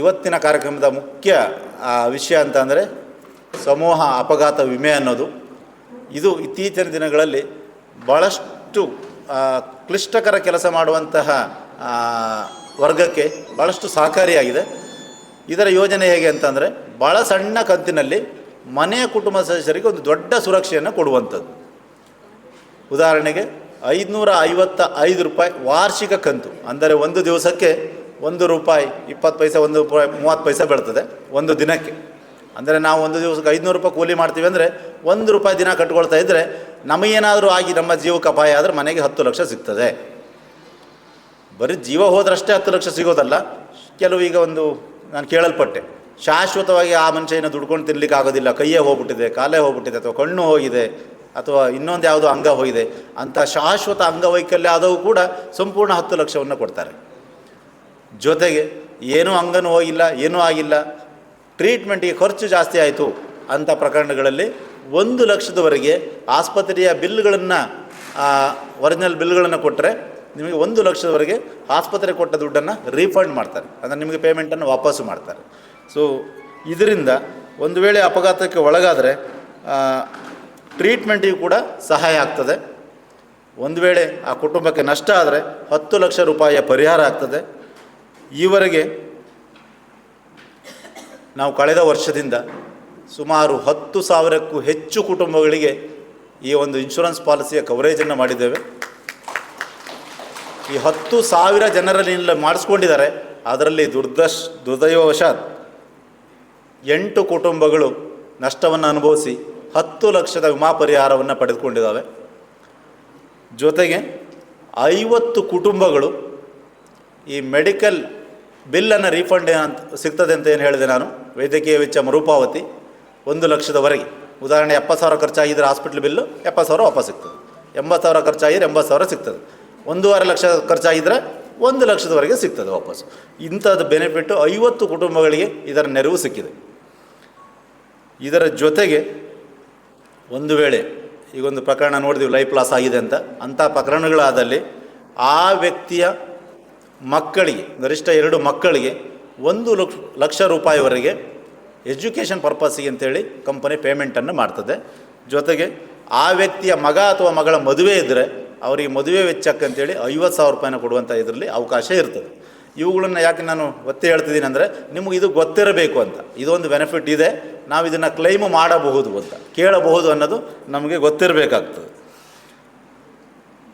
ಇವತ್ತಿನ ಕಾರ್ಯಕ್ರಮದ ಮುಖ್ಯ ವಿಷಯ ಅಂತ ಅಂದರೆ ಸಮೂಹ ಅಪಘಾತ ವಿಮೆ ಅನ್ನೋದು. ಇದು ಇತ್ತೀಚಿನ ದಿನಗಳಲ್ಲಿ ಭಾಳಷ್ಟು ಕ್ಲಿಷ್ಟಕರ ಕೆಲಸ ಮಾಡುವಂತಹ ವರ್ಗಕ್ಕೆ ಭಾಳಷ್ಟು ಸಹಕಾರಿಯಾಗಿದೆ. ಇದರ ಯೋಜನೆ ಹೇಗೆ ಅಂತಂದರೆ ಭಾಳ ಸಣ್ಣ ಕಂತಿನಲ್ಲಿ ಮನೆಯ ಕುಟುಂಬ ಸದಸ್ಯರಿಗೆ ಒಂದು ದೊಡ್ಡ ಸುರಕ್ಷೆಯನ್ನು ಕೊಡುವಂಥದ್ದು. ಉದಾಹರಣೆಗೆ ಐದುನೂರ ಐವತ್ತ ಐದು ರೂಪಾಯಿ ವಾರ್ಷಿಕ ಕಂತು, ಅಂದರೆ ಒಂದು ದಿವಸಕ್ಕೆ ಒಂದು ರೂಪಾಯಿ, ಇಪ್ಪತ್ತು ಪೈಸೆ, ಒಂದು ರೂಪಾಯಿ ಮೂವತ್ತು ಪೈಸೆ ಬೀಳ್ತದೆ ಒಂದು ದಿನಕ್ಕೆ. ಅಂದರೆ ನಾವು ಒಂದು ದಿವಸಕ್ಕೆ ಐದುನೂರು ರೂಪಾಯಿ ಕೂಲಿ ಮಾಡ್ತೀವಿ ಅಂದರೆ ಒಂದು ರೂಪಾಯಿ ದಿನ ಕಟ್ಕೊಳ್ತಾ ಇದ್ದರೆ ನಮಗೇನಾದರೂ ಆಗಿ ನಮ್ಮ ಜೀವಕ್ಕೆ ಅಪಾಯ ಆದರೆ ಮನೆಗೆ ಹತ್ತು ಲಕ್ಷ ಸಿಗ್ತದೆ. ಬರೀ ಜೀವ ಹೋದ್ರಷ್ಟೇ ಹತ್ತು ಲಕ್ಷ ಸಿಗೋದಲ್ಲ, ಕೆಲವು ಈಗ ಒಂದು ನಾನು ಕೇಳಲ್ಪಟ್ಟೆ. ಶಾಶ್ವತವಾಗಿ ಆ ಮನುಷ್ಯ ಏನೋ ದುಡ್ಕೊಂಡು ತಿನ್ನಲಿಕ್ಕೆ ಆಗೋದಿಲ್ಲ. ಕೈಯೇ ಹೋಗ್ಬಿಟ್ಟಿದೆ, ಕಾಲೇ ಹೋಗ್ಬಿಟ್ಟಿದೆ, ಅಥವಾ ಕಣ್ಣು ಹೋಗಿದೆ, ಅಥವಾ ಇನ್ನೊಂದು ಯಾವುದೋ ಅಂಗ ಹೋಗಿದೆ, ಅಂಥ ಶಾಶ್ವತ ಅಂಗವೈಕಲ್ಯ ಆದವು ಕೂಡ ಸಂಪೂರ್ಣ ಹತ್ತು ಲಕ್ಷವನ್ನು ಕೊಡ್ತಾರೆ. ಜೊತೆಗೆ ಏನೂ ಅಂಗನೂ ಹೋಗಿಲ್ಲ, ಏನೂ ಆಗಿಲ್ಲ. ಟ್ರೀಟ್ಮೆಂಟಿಗೆ ಖರ್ಚು ಜಾಸ್ತಿ ಆಯಿತು ಅಂಥ ಪ್ರಕರಣಗಳಲ್ಲಿ ಒಂದು ಲಕ್ಷದವರೆಗೆ ಆಸ್ಪತ್ರೆಯ ಬಿಲ್ಗಳನ್ನು ಒರಿಜಿನಲ್ ಬಿಲ್ಗಳನ್ನು ಕೊಟ್ಟರೆ ನಿಮಗೆ ಒಂದು ಲಕ್ಷದವರೆಗೆ ಆಸ್ಪತ್ರೆ ಕೊಟ್ಟ ದುಡ್ಡನ್ನು ರೀಫಂಡ್ ಮಾಡ್ತಾರೆ. ಅಂದರೆ ನಿಮಗೆ ಪೇಮೆಂಟನ್ನು ವಾಪಸ್ಸು ಮಾಡ್ತಾರೆ. ಸೊ ಇದರಿಂದ ಒಂದು ವೇಳೆ ಅಪಘಾತಕ್ಕೆ ಒಳಗಾದರೆ ಟ್ರೀಟ್ಮೆಂಟಿಗೂ ಕೂಡ ಸಹಾಯ ಆಗ್ತದೆ. ಒಂದು ವೇಳೆ ಆ ಕುಟುಂಬಕ್ಕೆ ನಷ್ಟ ಆದರೆ ಹತ್ತು ಲಕ್ಷ ರೂಪಾಯಿಯ ಪರಿಹಾರ ಆಗ್ತದೆ. ಈವರೆಗೆ ನಾವು ಕಳೆದ ವರ್ಷದಿಂದ ಸುಮಾರು ಹತ್ತು ಸಾವಿರಕ್ಕೂ ಹೆಚ್ಚು ಕುಟುಂಬಗಳಿಗೆ ಈ ಒಂದು ಇನ್ಶೂರೆನ್ಸ್ ಪಾಲಿಸಿಯ ಕವರೇಜನ್ನು ಮಾಡಿದ್ದೇವೆ. ಈ ಹತ್ತು ಸಾವಿರ ಜನರಲ್ಲಿ ಮಾಡಿಸ್ಕೊಂಡಿದ್ದಾರೆ. ಅದರಲ್ಲಿ ದುರ್ದಶ್, ದುರ್ದೈವವಶಾತ್ ಎಂಟು ಕುಟುಂಬಗಳು ನಷ್ಟವನ್ನು ಅನುಭವಿಸಿ ಹತ್ತು ಲಕ್ಷದ ವಿಮಾ ಪರಿಹಾರವನ್ನು ಪಡೆದುಕೊಂಡಿದ್ದಾವೆ. ಜೊತೆಗೆ ಐವತ್ತು ಕುಟುಂಬಗಳು ಈ ಮೆಡಿಕಲ್ ಬಿಲ್ಲನ್ನು ರೀಫಂಡ್ ಅಂತ ಸಿಗ್ತದೆ ಅಂತ ಏನು ಹೇಳಿದೆ ನಾನು? ವೈದ್ಯಕೀಯ ವೆಚ್ಚ ಮರುಪಾವತಿ ಒಂದು ಲಕ್ಷದವರೆಗೆ. ಉದಾಹರಣೆ ಎಪ್ಪತ್ತು ಸಾವಿರ ಖರ್ಚಾಗಿದ್ದರೆ ಹಾಸ್ಪಿಟ್ಲ್ ಬಿಲ್ಲು ಎಪ್ಪತ್ತು ಸಾವಿರ ವಾಪಸ್ ಸಿಗ್ತದೆ. ಎಂಬತ್ತು ಸಾವಿರ ಖರ್ಚಾಗಿದ್ರೆ ಎಂಬತ್ತು ಸಾವಿರ ಸಿಗ್ತದೆ. ಒಂದೂವರೆ ಲಕ್ಷ ಖರ್ಚಾಗಿದ್ದರೆ ಒಂದು ಲಕ್ಷದವರೆಗೆ ಸಿಗ್ತದೆ ವಾಪಸ್. ಇಂಥದ್ದು ಬೆನಿಫಿಟ್ಟು ಐವತ್ತು ಕುಟುಂಬಗಳಿಗೆ ಇದರ ನೆರವು ಸಿಕ್ಕಿದೆ. ಇದರ ಜೊತೆಗೆ ಒಂದು ವೇಳೆ ಈಗೊಂದು ಪ್ರಕರಣ ನೋಡಿದ್ವಿ, ಲೈಫ್ ಲಾಸ್ ಆಗಿದೆ ಅಂತ. ಅಂಥ ಪ್ರಕರಣಗಳಾದಲ್ಲಿ ಆ ವ್ಯಕ್ತಿಯ ಮಕ್ಕಳಿಗೆ, ಗರಿಷ್ಠ ಎರಡು ಮಕ್ಕಳಿಗೆ ಒಂದು ಲಕ್ಷ ಲಕ್ಷ ರೂಪಾಯಿವರೆಗೆ ಎಜುಕೇಷನ್ ಪರ್ಪಸ್ಸಿಗೆ ಅಂತೇಳಿ ಕಂಪನಿ ಪೇಮೆಂಟನ್ನು ಮಾಡ್ತದೆ. ಜೊತೆಗೆ ಆ ವ್ಯಕ್ತಿಯ ಮಗ ಅಥವಾ ಮಗಳ ಮದುವೆ ಇದ್ದರೆ ಅವರಿಗೆ ಮದುವೆ ವೆಚ್ಚಕ್ಕಂತೇಳಿ ಐವತ್ತು ಸಾವಿರ ರೂಪಾಯಿನ ಕೊಡುವಂಥ ಇದರಲ್ಲಿ ಅವಕಾಶ ಇರ್ತದೆ. ಇವುಗಳನ್ನು ಯಾಕೆ ನಾನು ಒತ್ತಿ ಹೇಳ್ತಿದ್ದೀನಿ ಅಂದರೆ ನಿಮಗೆ ಇದು ಗೊತ್ತಿರಬೇಕು ಅಂತ. ಇದೊಂದು ಬೆನಿಫಿಟ್ ಇದೆ. ನಾವು ಇದನ್ನು ಕ್ಲೈಮು ಮಾಡಬಹುದು ಅಂತ. ಕೇಳಬಹುದು ಅನ್ನೋದು ನಮಗೆ ಗೊತ್ತಿರಬೇಕಾಗ್ತದೆ.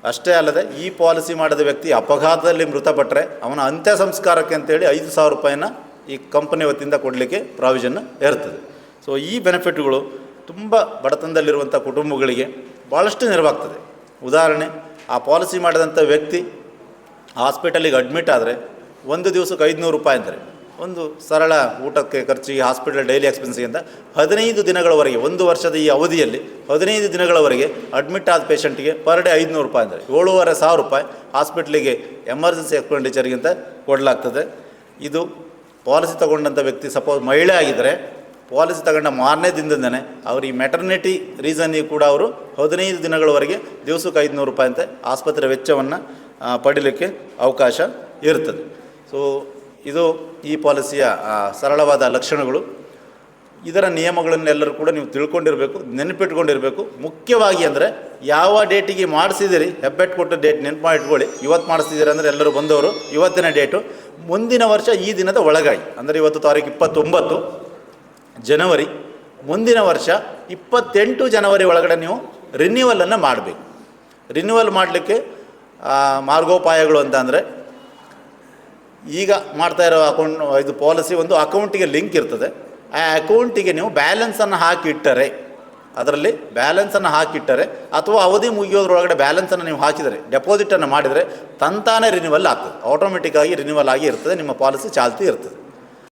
ಅಷ್ಟೇ ಅಲ್ಲದೆ ಈ ಪಾಲಿಸಿ ಮಾಡಿದ ವ್ಯಕ್ತಿ ಅಪಘಾತದಲ್ಲಿ ಮೃತಪಟ್ಟರೆ ಅವನ ಅಂತ್ಯ ಸಂಸ್ಕಾರಕ್ಕೆ ಅಂತೇಳಿ ಐದು ಸಾವಿರ ರೂಪಾಯಿನ ಈ ಕಂಪನಿ ವತಿಯಿಂದ ಕೊಡಲಿಕ್ಕೆ ಪ್ರಾವಿಷನ್ ಇರ್ತದೆ ಸೊ ಈ ಬೆನಿಫಿಟ್ಗಳು ತುಂಬ ಬಡತನದಲ್ಲಿರುವಂಥ ಕುಟುಂಬಗಳಿಗೆ ಭಾಳಷ್ಟು ನೆರವಾಗ್ತದೆ. ಉದಾಹರಣೆ, ಆ ಪಾಲಿಸಿ ಮಾಡಿದಂಥ ವ್ಯಕ್ತಿ ಹಾಸ್ಪಿಟಲಿಗೆ ಅಡ್ಮಿಟ್ ಆದರೆ ಒಂದು ದಿವಸಕ್ಕೆ ಐದುನೂರು ರೂಪಾಯಿ ಅಂದರೆ ಒಂದು ಸರಳ ಊಟಕ್ಕೆ ಖರ್ಚಿಗೆ ಹಾಸ್ಪಿಟಲ್ ಡೈಲಿ ಎಕ್ಸ್ಪೆನ್ಸಿಗಿಂತ ಹದಿನೈದು ದಿನಗಳವರೆಗೆ, ಒಂದು ವರ್ಷದ ಈ ಅವಧಿಯಲ್ಲಿ ಹದಿನೈದು ದಿನಗಳವರೆಗೆ ಅಡ್ಮಿಟ್ ಆದ ಪೇಷಂಟಿಗೆ ಪರ್ ಡೇ ಐದುನೂರು ರೂಪಾಯಿ ಅಂದರೆ ಏಳುವರೆ ಸಾವಿರ ರೂಪಾಯಿ ಹಾಸ್ಪಿಟ್ಲಿಗೆ ಎಮರ್ಜೆನ್ಸಿ ಎಕ್ಸ್ಪೆಂಡಿಚರ್ಗಿಂತ ಕೊಡಲಾಗ್ತದೆ. ಇದು ಪಾಲಿಸಿ ತಗೊಂಡಂಥ ವ್ಯಕ್ತಿ ಸಪೋಸ್ ಮಹಿಳೆ ಆಗಿದ್ದರೆ ಪಾಲಿಸಿ ತಗೊಂಡ ಮಾರನೇ ದಿನದಿಂದನೇ ಅವರು ಈ ಮೆಟರ್ನಿಟಿ ರೀಸನ್ನಿಗೆ ಕೂಡ ಅವರು ಹದಿನೈದು ದಿನಗಳವರೆಗೆ ದಿವಸಕ್ಕೆ ಐದುನೂರು ರೂಪಾಯಿ ಅಂತ ಆಸ್ಪತ್ರೆ ವೆಚ್ಚವನ್ನು ಪಡೀಲಿಕ್ಕೆ ಅವಕಾಶ ಇರ್ತದೆ. ಸೊ ಇದು ಈ ಪಾಲಿಸಿಯ ಸರಳವಾದ ಲಕ್ಷಣಗಳು. ಇದರ ನಿಯಮಗಳನ್ನೆಲ್ಲರೂ ಕೂಡ ನೀವು ತಿಳ್ಕೊಂಡಿರಬೇಕು, ನೆನಪಿಟ್ಕೊಂಡಿರಬೇಕು. ಮುಖ್ಯವಾಗಿ ಅಂದರೆ ಯಾವ ಡೇಟಿಗೆ ಮಾಡಿಸಿದಿರಿ, ಹೆಬ್ಬೆಟ್ಟು ಕೊಟ್ಟ ಡೇಟ್ ನೆನಪು ಮಾಡಿಟ್ಕೊಳ್ಳಿ ಇವತ್ತು ಮಾಡಿಸ್ತಿದ್ದೀರಿ ಅಂದರೆ ಎಲ್ಲರೂ ಬಂದವರು, ಇವತ್ತಿನ ಡೇಟು. ಮುಂದಿನ ವರ್ಷ ಈ ದಿನದ ಒಳಗಾಗಿ, ಅಂದರೆ ಇವತ್ತು ತಾರೀಕು ಇಪ್ಪತ್ತೊಂಬತ್ತು ಜನವರಿ, ಮುಂದಿನ ವರ್ಷ ಇಪ್ಪತ್ತೆಂಟು ಜನವರಿ ಒಳಗಡೆ ನೀವು ರಿನ್ಯೂವಲನ್ನು ಮಾಡಬೇಕು. ರಿನ್ಯೂವಲ್ ಮಾಡಲಿಕ್ಕೆ ಮಾರ್ಗೋಪಾಯಗಳು ಅಂತ ಅಂದರೆ ಈಗ ಮಾಡ್ತಾ ಇರೋ ಅಕೌಂಟ್ ಇದು ಪಾಲಿಸಿ ಒಂದು ಅಕೌಂಟಿಗೆ ಲಿಂಕ್ ಇರ್ತದೆ. ಆ ಅಕೌಂಟಿಗೆ ನೀವು ಬ್ಯಾಲೆನ್ಸನ್ನು ಹಾಕಿಟ್ಟರೆ, ಅದರಲ್ಲಿ ಬ್ಯಾಲೆನ್ಸನ್ನು ಹಾಕಿಟ್ಟರೆ, ಅಥವಾ ಅವಧಿ ಮುಗಿಯೋದ್ರೊಳಗಡೆ ಬ್ಯಾಲೆನ್ಸನ್ನು ನೀವು ಹಾಕಿದರೆ ಡೆಪಾಸಿಟನ್ನು ಮಾಡಿದರೆ, ತಂತಾನೇ ರಿನ್ಯೂವಲ್ ಆಗ್ತದೆ. ಆಟೋಮೆಟಿಕ್ಕಾಗಿ ರಿನ್ಯೂವಲ್ ಆಗಿ ಇರ್ತದೆ, ನಿಮ್ಮ ಪಾಲಿಸಿ ಚಾಲ್ತಿ ಇರ್ತದೆ.